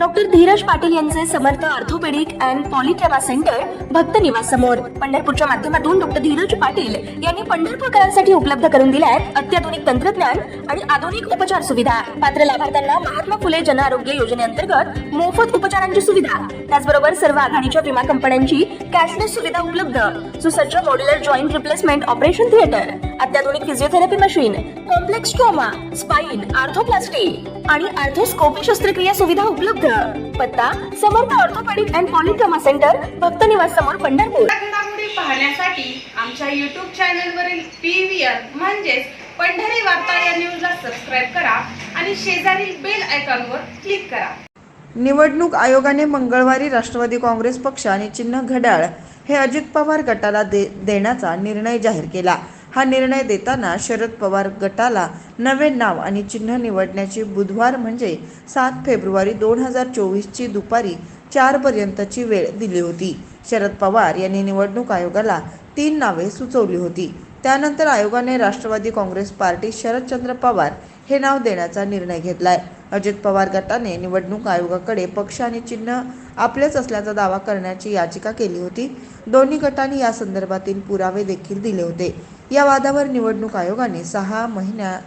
Doctor Dheeraj Patil यांचे Samarth orthopaedic and polytrauma centre Bhakt निवासमोर पंढरपूरच्या माध्यमातून डॉक्टर धीरज पाटील यांनी पंढरपूरकरांसाठी उपलब्ध करून दिल्या आहेत अत्याधुनिक तंत्रज्ञान आणि आधुनिक उपचार सुविधा. पात्र लाभार्थ्यांना महात्मा फुले जन आरोग्य योजनेअंतर्गत मोफत उपचारांची सुविधा. त्याचबरोबर सर्व आघाडीच्या विमा कंपन्यांची कॅशलेस सुविधा उपलब्ध. सुसज्ज modular joint replacement operation theatre अत्याधुनिक physiotherapy machine complex trauma spine arthroplasty आणि आर्थोस्कोपी शस्त्रक्रिया सुविधा उपलब्ध. पत्ता Samarth orthopaedic and polytrauma centre Bhakt Niwas समोर पंढरपूर. पाहण्यासाठी आमच्या युट्यूब चॅनलवरील पी व्ही आर म्हणजेच पंढरी वार्ता या न्यूजला सबस्क्राईब करा आणि शेजारील बेल आयकॉनवर क्लिक करा. निवडणूक आयोगाने मंगळवारी राष्ट्रवादी काँग्रेस पक्ष आणि चिन्ह घड्याळ हे अजित पवार गटाला दे देण्याचा निर्णय जाहीर केला. हा निर्णय देताना शरद पवार गटाला नवे नाव आणि चिन्ह निवडण्याची बुधवार म्हणजे सात फेब्रुवारी दोन हजार चोवीसची दुपारी चारपर्यंतची वेळ दिली होती. शरद पवार यांनी निवडणूक आयोगाला तीन नावे सुचवली होती. त्यानंतर आयोगाने राष्ट्रवादी काँग्रेस पार्टी शरदचंद्र पवार हे नाव देण्याचा निर्णय घेतलाय. अजित पवार गटाने निवडणूक आयोगाकडे पक्ष आणि चिन्ह आपलेच असल्याचा दावा करण्याची याचिका केली होती. दोन्ही गटांनी या संदर्भातील पुरावे देखील दिले होते. या वादावर निवडणूक आयोगाने सहा महिन्या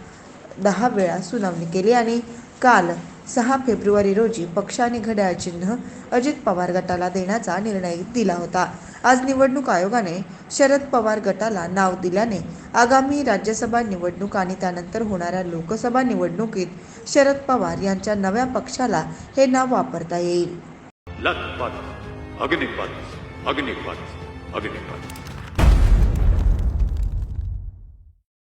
दहा वेळा सुनावणी केली आणि काल सहा फेब्रुवारी रोजी पक्ष आणि घड्याळ चिन्ह अजित पवार गटाला देण्याचा निर्णय दिला होता. आज निवडणूक आयोगाने शरद पवार गटाला नाव दिल्याने आगामी राज्यसभा निवडणूक आणि त्यानंतर होणाऱ्या लोकसभा निवडणुकीत शरद पवार यांच्या नव्या पक्षाला हे नाव वापरता येईल. अग्निपथ अग्निपथ अग्निपथ